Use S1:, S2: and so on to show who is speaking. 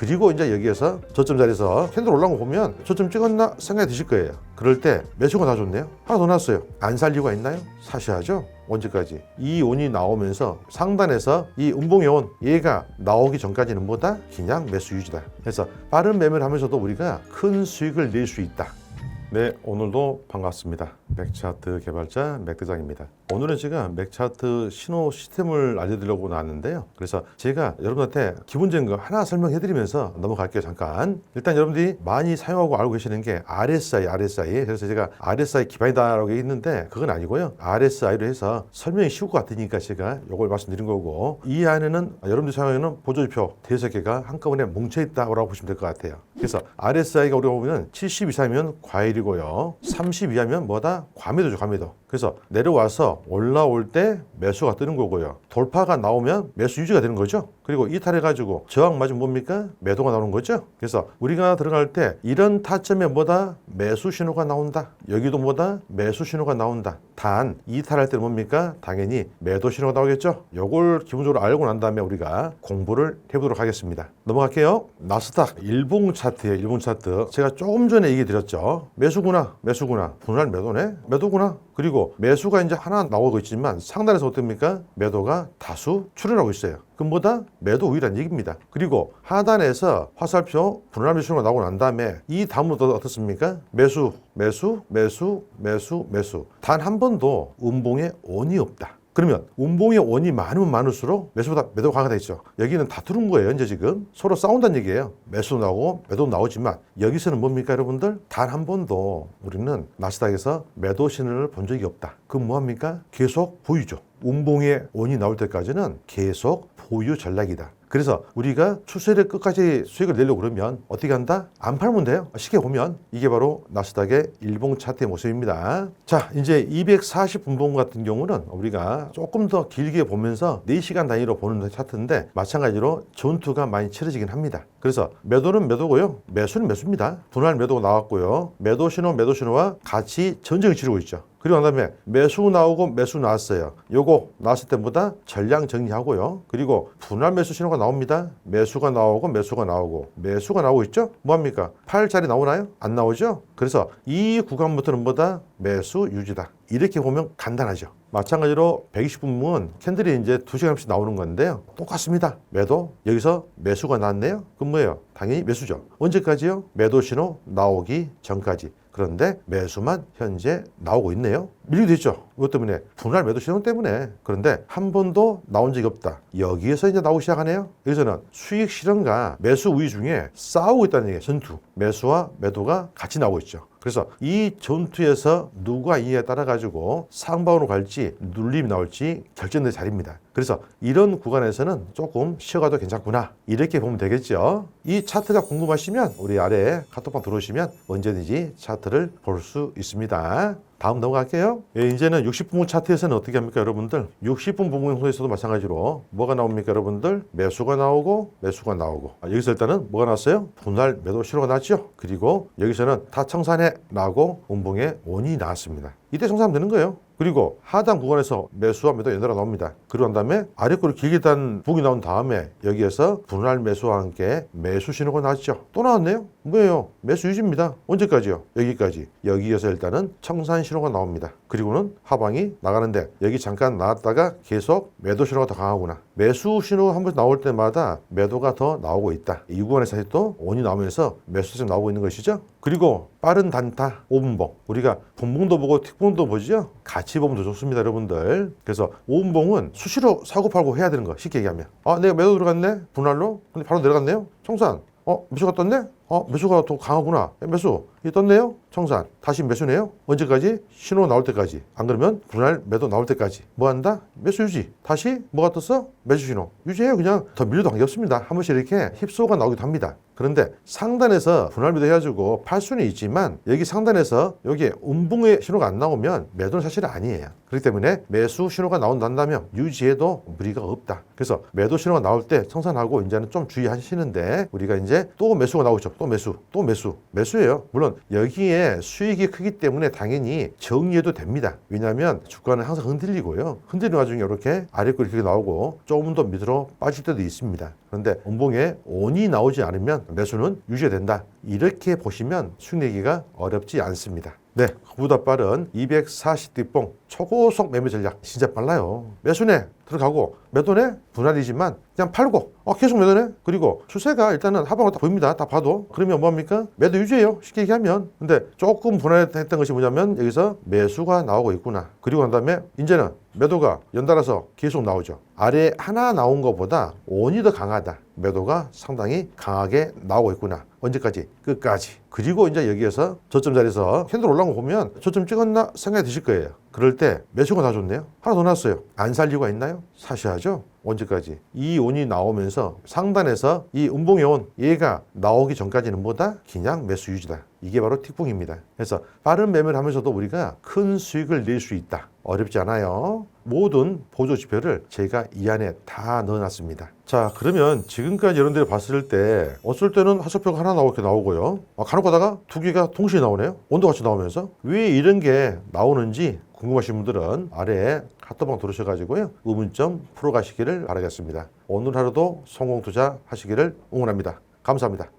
S1: 그리고 이제 여기에서 저점 자리에서 캔들 올라온 거 보면 저점 찍었나 생각이 드실 거예요. 그럴 때 매수가 다 좋네요. 하나 더 났어요. 안 살 이유가 있나요? 사셔야죠. 언제까지? 이 온이 나오면서 상단에서 이 음봉의 온 얘가 나오기 전까지는 뭐다? 그냥 매수 유지다. 그래서 빠른 매매를 하면서도 우리가 큰 수익을 낼 수 있다. 네, 오늘도 반갑습니다. 맥차트 개발자 맥대장입니다. 오늘은 제가 맥차트 신호 시스템을 알려드리려고 나왔는데요. 그래서 제가 여러분한테 기본적인 거 하나 설명해드리면서 넘어갈게요. 잠깐. 일단 여러분들이 많이 사용하고 알고 계시는 게 RSI, RSI. 그래서 제가 RSI 기반이다라고 있는데 그건 아니고요. RSI로 해서 설명이 쉬울 것 같으니까 제가 이걸 말씀드린 거고 이 안에는 여러분들이 사용하는 보조지표 대여섯 개가 한꺼번에 뭉쳐있다고 보시면 될 것 같아요. 그래서 RSI가 우리가 보면 70 이상이면 과일이고요. 30 이하면 뭐다? 과매도죠, 과매도. 그래서 내려와서 올라올 때 매수가 뜨는 거고요. 돌파가 나오면 매수 유지가 되는 거죠. 그리고 이탈해가지고 저항 맞으면 뭡니까? 매도가 나오는 거죠. 그래서 우리가 들어갈 때 이런 타점에 뭐다? 매수 신호가 나온다. 여기도 뭐다? 매수 신호가 나온다. 단 이탈할 때는 뭡니까? 당연히 매도 신호가 나오겠죠. 요걸 기본적으로 알고 난 다음에 우리가 공부를 해보도록 하겠습니다. 넘어갈게요. 나스닥 일봉 차트예요. 일봉 차트. 제가 조금 전에 얘기 드렸죠. 매수구나, 매수구나. 분할 매도네, 매도구나. 그리고 매수가 이제 하나 나오고 있지만 상단에서 어떻습니까? 매도가 다수 출현하고 있어요. 그보다 매도 우위란 얘기입니다. 그리고 하단에서 화살표 분할 매수가 나오고 난 다음에 이 다음으로 어떻습니까? 매수, 매수, 매수, 매수, 매수. 단 한 번도 음봉에 원이 없다. 그러면 운봉의 원이 많으면 많을수록 매수보다 매도가 강하다 했죠. 여기는 다투는 거예요. 이제 지금 서로 싸운다는 얘기예요. 매수 나오고 매도 나오지만 여기서는 뭡니까 여러분들? 단 한 번도 우리는 나스닥에서 매도 신호를 본 적이 없다. 그럼 뭐합니까? 계속 보유죠. 운봉의 원이 나올 때까지는 계속 보유 전략이다. 그래서 우리가 추세를 끝까지 수익을 내려고 그러면 어떻게 한다? 안 팔면 돼요. 쉽게 보면 이게 바로 나스닥의 일봉 차트의 모습입니다. 자, 이제 240분봉 같은 경우는 우리가 조금 더 길게 보면서 4시간 단위로 보는 차트인데 마찬가지로 전투가 많이 치러지긴 합니다. 그래서 매도는 매도고요. 매수는 매수입니다. 분할 매도가 나왔고요. 매도 신호, 매도 신호와 같이 전쟁을 치르고 있죠. 그리고 난 다음에 매수 나오고 매수 나왔어요. 요거 나왔을 때보다 전량 정리하고요. 그리고 분할 매수 신호가 나옵니다. 매수가 나오고 매수가 나오고 매수가 나오고 있죠? 뭐합니까? 팔 자리 나오나요? 안 나오죠? 그래서 이 구간부터는 뭐다? 매수 유지다. 이렇게 보면 간단하죠. 마찬가지로 120분은 캔들이 이제 2시간씩 나오는 건데요. 똑같습니다. 매도, 여기서 매수가 났네요. 그럼 뭐예요? 당연히 매수죠. 언제까지요? 매도 신호 나오기 전까지. 그런데 매수만 현재 나오고 있네요. 밀리도 있죠. 이것 때문에 분할 매도 신호 때문에 그런데 한 번도 나온 적이 없다. 여기에서 이제 나오기 시작하네요. 여기서는 수익 실현과 매수 우위 중에 싸우고 있다는 얘기예요. 전투. 매수와 매도가 같이 나오고 있죠. 그래서 이 전투에서 누가 이에 따라 가지고 상방으로 갈지 눌림이 나올지 결정된 자리입니다. 그래서 이런 구간에서는 조금 쉬어가도 괜찮구나 이렇게 보면 되겠죠. 이 차트가 궁금하시면 우리 아래에 카톡방 들어오시면 언제든지 차트를 볼 수 있습니다. 다음 넘어갈게요. 예, 이제는 60분 차트에서는 어떻게 합니까, 여러분들? 60분 봉행소에서도 마찬가지로 뭐가 나옵니까, 여러분들? 매수가 나오고 매수가 나오고 아, 여기서 일단은 뭐가 났어요? 분할 매도 신호가 났죠. 그리고 여기서는 타청산에 나고 운봉에 원이 나왔습니다. 이때 청산하면 되는 거예요. 그리고 하단 구간에서 매도 연달아 나옵니다. 그리고 난 다음에 아래 거를 길게 단 북이 나온 다음에 여기에서 분할 매수와 함께 매수 신호가 나왔죠. 또 나왔네요. 뭐예요? 매수 유지입니다. 언제까지요? 여기까지. 여기에서 일단은 청산 신호가 나옵니다. 그리고는 하방이 나가는데 여기 잠깐 나왔다가 계속 매도 신호가 더 강하구나. 매수 신호 한 번 나올 때마다 매도가 더 나오고 있다. 이 구간에서 다시 또 원이 나오면서 매수가 나오고 있는 것이죠. 그리고 빠른 단타 5분봉. 우리가 분봉도 보고 틱봉도 보죠. 같이 보면 더 좋습니다, 여러분들. 그래서 5분봉은 수시로 사고 팔고 해야 되는 거. 쉽게 얘기하면. 아, 내가 매도 들어갔네. 분할로. 근데 바로 내려갔네요. 청산. 어, 매수가 떴네? 어, 매수가 더 강하구나. 야, 매수. 이 떴네요? 청산. 다시 매수네요? 언제까지? 신호 나올 때까지. 안 그러면 분할 매도 나올 때까지. 뭐 한다? 매수 유지. 다시 뭐가 떴어? 매수 신호. 유지해요. 그냥 더 밀려도 관계없습니다. 한 번씩 이렇게 힙소가 나오기도 합니다. 그런데 상단에서 분할 매도 해가지고 팔 수는 있지만 여기 상단에서 여기 음봉의 신호가 안 나오면 매도는 사실 아니에요. 그렇기 때문에 매수 신호가 나온다면 유지해도 무리가 없다. 그래서 매도 신호가 나올 때 청산하고 이제는 좀 주의하시는데 우리가 이제 또 매수가 나오죠. 또 매수, 또 매수, 매수예요. 물론 여기에 수익이 크기 때문에 당연히 정리해도 됩니다. 왜냐하면 주가는 항상 흔들리고요. 흔들리는 와중에 이렇게 아래꼴이 이렇게 나오고 조금 더 밑으로 빠질 때도 있습니다. 그런데 음봉에 온이 나오지 않으면 매수는 유지가 된다. 이렇게 보시면 수익 내기가 어렵지 않습니다. 네, 그보다 빠른 240 뒷봉 초고속 매매 전략 진짜 빨라요. 매수네 들어가고 매도네 분할이지만 그냥 팔고 어, 계속 매도네 그리고 추세가 일단은 하방으로 다 보입니다. 다 봐도 그러면 뭐합니까? 매도 유지해요. 쉽게 얘기하면 근데 조금 분할했던 것이 뭐냐면 여기서 매수가 나오고 있구나. 그리고 난 다음에 이제는 매도가 연달아서 계속 나오죠. 아래 하나 나온 것보다 원이 더 강하다. 매도가 상당히 강하게 나오고 있구나. 언제까지? 끝까지. 그리고 이제 여기에서 저점 자리에서 캔들 올라온 거 보면 저점 찍었나 생각이 드실 거예요. 그럴 때 매수가 다 좋네요. 하나 더 났어요. 안 살 이유가 있나요? 사셔야죠. 언제까지? 이 온이 나오면서 상단에서 이 음봉의 온 얘가 나오기 전까지는 뭐다? 그냥 매수 유지다. 이게 바로 틱붕입니다. 그래서 빠른 매매를 하면서도 우리가 큰 수익을 낼 수 있다. 어렵지 않아요. 모든 보조 지표를 제가 이 안에 다 넣어놨습니다. 자, 그러면 지금까지 여러분들이 봤을 때 어쩔 때는 하소표가 하나 나오게 나오고요. 아, 간혹 가다가 두 개가 동시에 나오네요. 온도 같이 나오면서 왜 이런 게 나오는지 궁금하신 분들은 아래에 카톡방 들으셔가지고요. 의문점 풀어가시기를 바라겠습니다. 오늘 하루도 성공 투자 하시기를 응원합니다. 감사합니다.